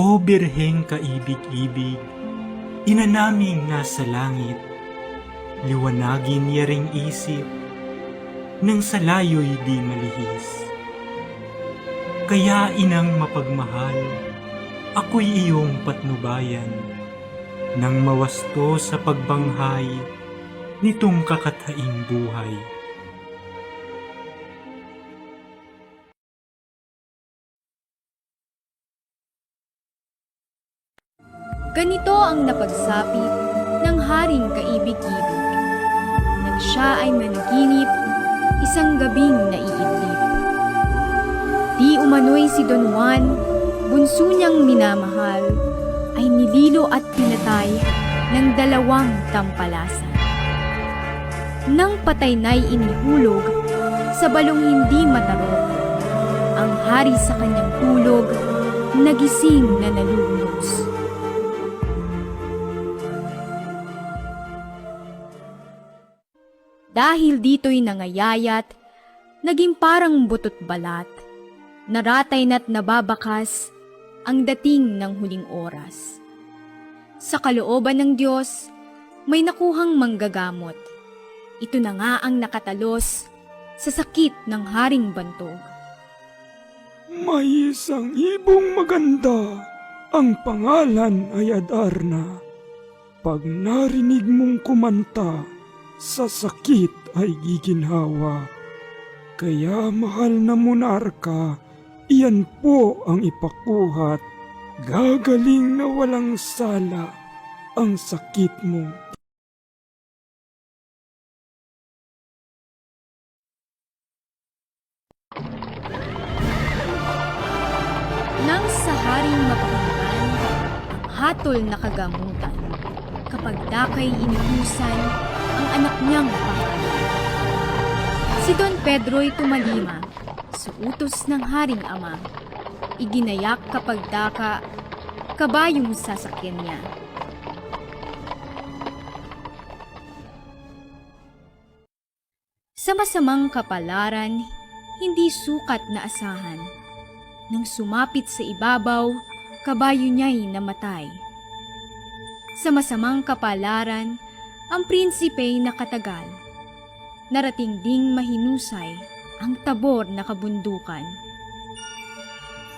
O Birheng kaibig-ibig, ina naming nasa langit, liwanagin yaring isip, nang sa layo'y di malihis. Kaya inang mapagmahal, ako'y iyong patnubayan, nang mawasto sa pagbanghay nitong kakathaing buhay. Ganito ang napagsapit ng haring kaibig-ibig. Nang siya ay managinip, isang gabing naiidlip. Di umano'y si Don Juan, bunso niyang minamahal, ay nililo at pinatay ng dalawang tampalasan. Nang patay na'y inihulog sa balong hindi matarok, ang hari sa kanyang tulog, nagising na nalulunod. Dahil dito'y nangayayat, naging parang butot balat, naratay na't nababakas ang dating ng huling oras. Sa kalooban ng Diyos, may nakuhang manggagamot. Ito na nga ang nakatalos sa sakit ng haring bantog. May isang ibong maganda, ang pangalan ay Adarna. Pag narinig mong kumanta, sa sakit ay giginhawa. Kaya mahal na monarka, iyan po ang ipakuhat. Gagaling na walang sala ang sakit mo. Nang sa haring mapakinggan, hatol na kagamutan, kapag dakay inutusan ang anak niyang pangalan. Si Don Pedro'y tumalima sa utos ng haring ama. Iginayak kapag daka, kabayong sasakyan niya. Sa masamang kapalaran, hindi sukat na asahan. Nang sumapit sa ibabaw, kabayo niya'y namatay. Sa masamang kapalaran, ang prinsipey nakatagal. Narating ding mahinusay ang tabor na kabundukan.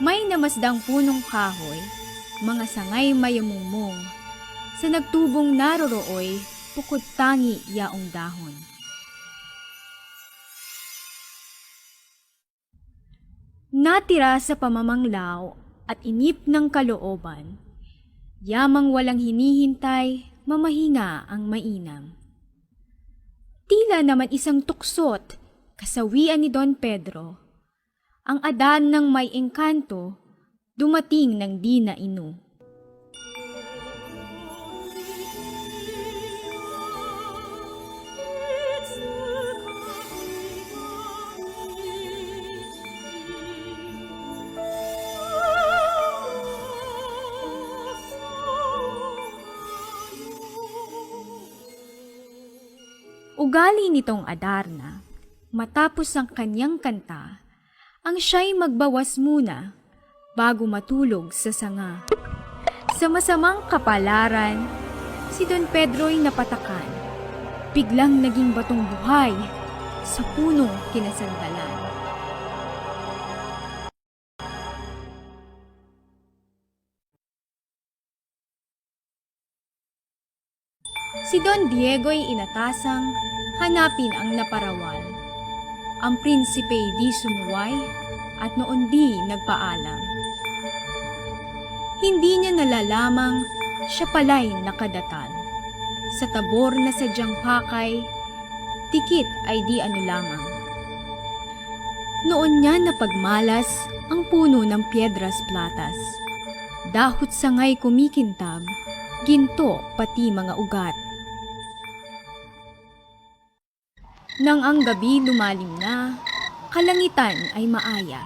May namasdang punong kahoy, mga sangay mayamungmong. Sa nagtubong narorooy, pukod tangi yaong dahon. Natira sa pamamanglaw at inip ng kalooban, yamang walang hinihintay, mamahinga ang mainam. Tila naman isang tuksot, kasawian ni Don Pedro. Ang adan ng may engkanto, dumating ng di na inu. Ugali nitong Adarna, matapos ang kanyang kanta, ang siya'y magbawas muna bago matulog sa sanga. Sa masamang kapalaran, si Don Pedro'y napatakan. Biglang naging batong buhay sa punong kinasandalan. Si Don Diego'y inatasang hanapin ang naparawal. Ang prinsipey di sumuway at noon di nagpaalam. Hindi niya nalalamang siya pala'y nakadatal. Sa tabor na sadyang pakay, tikit ay di ano lamang. Noon niya napagmalas ang puno ng piedras platas. Dahot sangay kumikintab, ginto pati mga ugat. Nang ang gabi lumalim na, kalangitan ay maaya.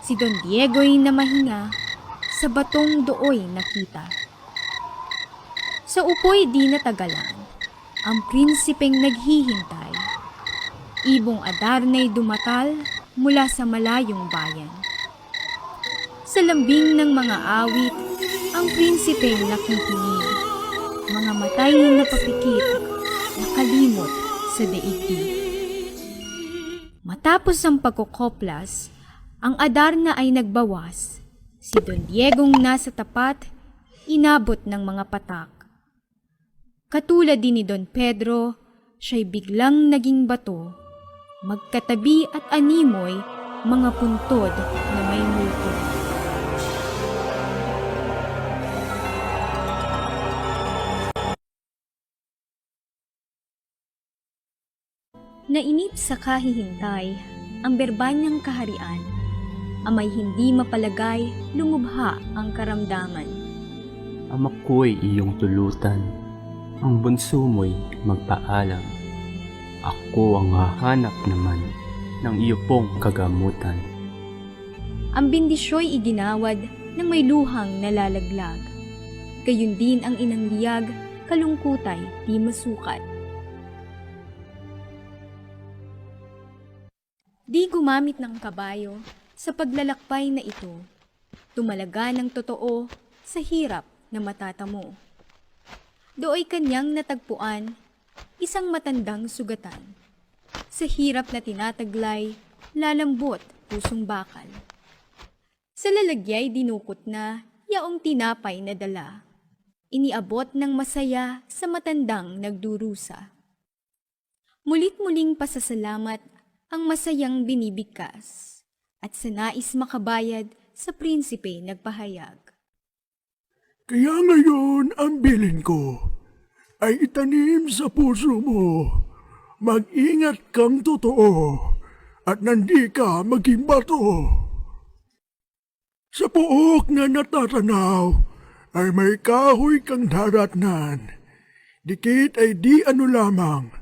Si Don Diego'y namahinga, sa batong dooy nakita. Sa upoy di natagalan, ang prinsipeng naghihintay. Ibong Adarna'y dumatal mula sa malayong bayan. Sa lambing ng mga awit, ang prinsipeng nakikinig. Mga matay na napapikit, nakalimot sa daigdig. Matapos ang pagkukoplas, ang Adarna ay nagbawas. Si Don Diegong nasa tapat, inabot ng mga patak. Katulad din ni Don Pedro, siya'y biglang naging bato. Magkatabi at animoy, mga puntod na may Nainip sa kahihintay ang berbanyang kaharian. Amay hindi mapalagay, lumubha ang karamdaman. Ama ko'y iyong tulutan, ang bunso mo'y magpaalam. Ako ang hahanap naman ng iyo pong kagamutan. Ang bindisyo'y iginawad ng may luhang nalalaglag. Gayun din ang inang liyag, kalungkutay di masukat. Di gumamit ng kabayo sa paglalakbay na ito. Tumalaga ng totoo sa hirap na matatamo. Dooy kanyang natagpuan, isang matandang sugatan. Sa hirap na tinataglay, lalambot pusong bakal. Sa lalagyay dinukot na, yaong tinapay na dala. Iniabot ng masaya sa matandang nagdurusa. Mulit-muling pasasalamat ang masayang binibigkas at sa nais makabayad sa prinsipe nagpahayag. Kaya ngayon ang bilin ko ay itanim sa puso mo. Mag-ingat kang totoo at nandi ka maging bato. Sa puok na natatanaw ay may kahoy kang daratnan. Dikit ay di ano lamang,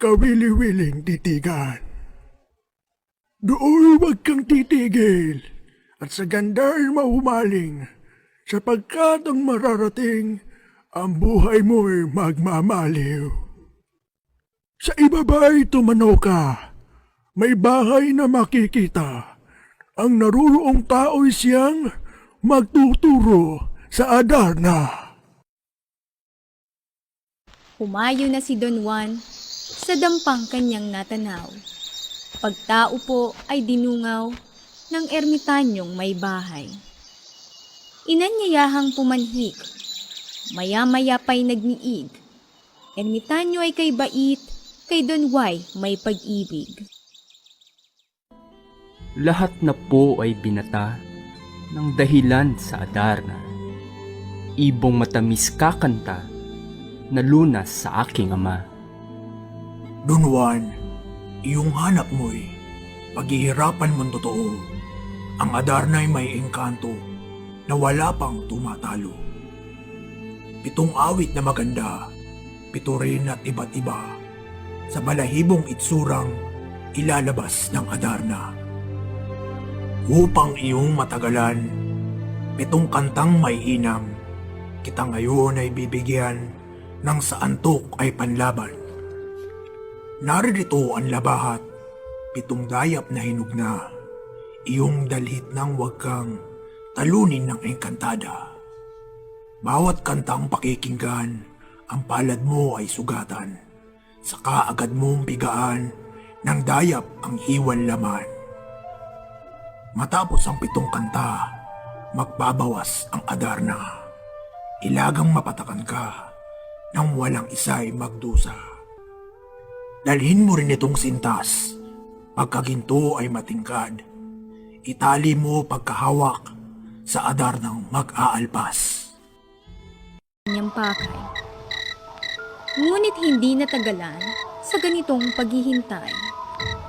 kawili-wiling titigan. Doon wag kang titigil at sa ganda mahumaling sapagkat ang mararating ang buhay mo'y magmamaliw. Sa ibaba'y tumanaw ka, may bahay na makikita. Ang naruroong tao'y siyang magtuturo sa Adarna. Humayo na si Don Juan sa dampang kanyang natanaw. Pagtao po ay dinungaw ng ermitanyong may bahay. Inanyayahang pumanhik, maya-maya pa'y nagniig. Ermitanyo ay kay bait, kay Don Juay may pag-ibig. Lahat na po ay binata ng dahilan sa Adarna. Ibong matamis kakanta na lunas sa aking ama. Don Iyong hanap mo'y paghihirapan mong totoo. Ang Adarna'y may engkanto na wala pang tumatalo. Pitong awit na maganda, pito rin at iba't iba, sa balahibong itsurang ilalabas ng Adarna. Upang iyong matagalan, pitong kantang may inam, kita ngayon ay bibigyan ng sa antok ay panlaban. Naririto ang labahat, pitong dayap na hinugna, iyong dalhit ng wag kang talunin ng engkantada. Bawat kantang pakikinggan, ang palad mo ay sugatan. Saka agad mong bigaan ng dayap ang hiwan laman. Matapos ang pitong kanta, magbabawas ang adarna. Ilagang mapatakan ka nang walang isa'y magdusa. Dalhin mo rin itong sintas, pagkaginto ay matingkad. Itali mo pagkahawak sa adar ng mag-aalpas. kanyang pakay. Ngunit hindi natagalan sa ganitong paghihintay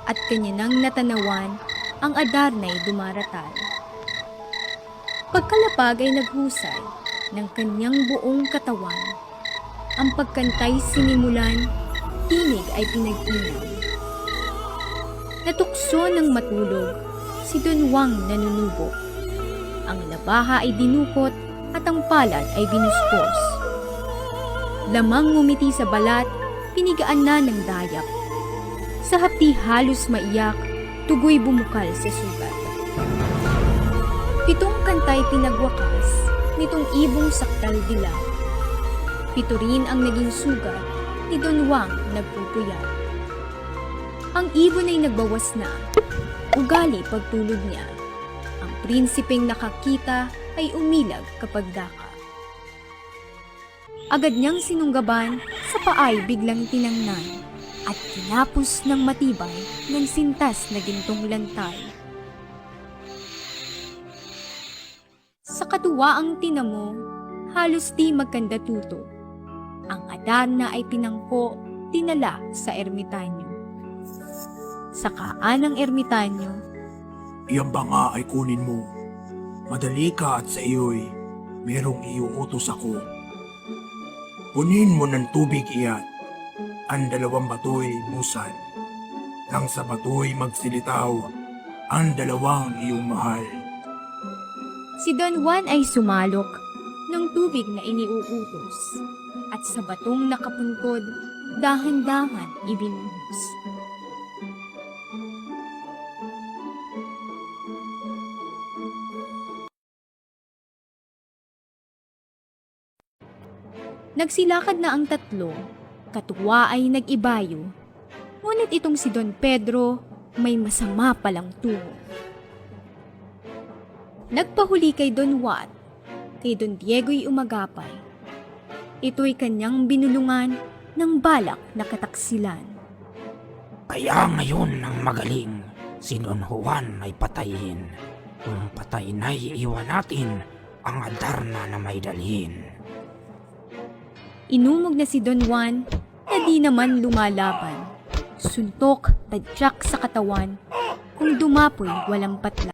at kanya nang natanawan ang Adarna'y dumaratal. Pagkalapag ay naghusay ng kanyang buong katawan. Ang pagkantay sinimulan, tinig ay pinag-inom. Natukso ng matulog, si Don Juan nanunubo. Ang labaha ay dinukot at ang palad ay binuspos. Lamang ngumiti sa balat, pinigaan na ng dayap. Sa hapdi halos maiyak, tugoy bumukal sa sugat. Pitong kantay pinagwakas nitong ibong saktal dilaw. Pito rin ang naging sugat ni Don Juan nagpupuyat. Ang ibon ay nagbawas na, ugali pagtulog niya. Ang prinsipeng nakakita ay umilag kapag daka. Agad niyang sinunggaban, sa paay biglang tinangnan at kinapos ng matibay ng sintas na gintong lantay. Sa katuwaang tinamo, halos di magkanda tuto. Ang Adarna ay pinangko, tinala sa ermitanyo. Sa kaan ng ermitanyo, Iyan ba nga ay kunin mo? Madali ka at sa iyo'y merong iuutos ako. Punin mo ng tubig iyan. Ang dalawang bato'y musad. Nang sa bato'y magsilitaw ang dalawang iyong mahal. si Don Juan ay sumalok ng tubig na iniuutos at sa batong nakapunkod, dahan-dahan ibinuhos. Nagsilakad na ang tatlo, katuwa ay nag-ibayo. Ngunit itong si Don Pedro may masama palang tungo. Nagpahuli kay Don Juan, kay Don Diego'y umagapay. Ito'y kanyang binulungan ng balak na kataksilan. Kaya ngayon ang magaling, si Don Juan ay patayin. Kung patay na'y iwan natin ang Adarna na may dalhin. Inumog na si Don Juan na di naman lumalaban. Suntok, tadyak sa katawan, kung dumapoy walang patla.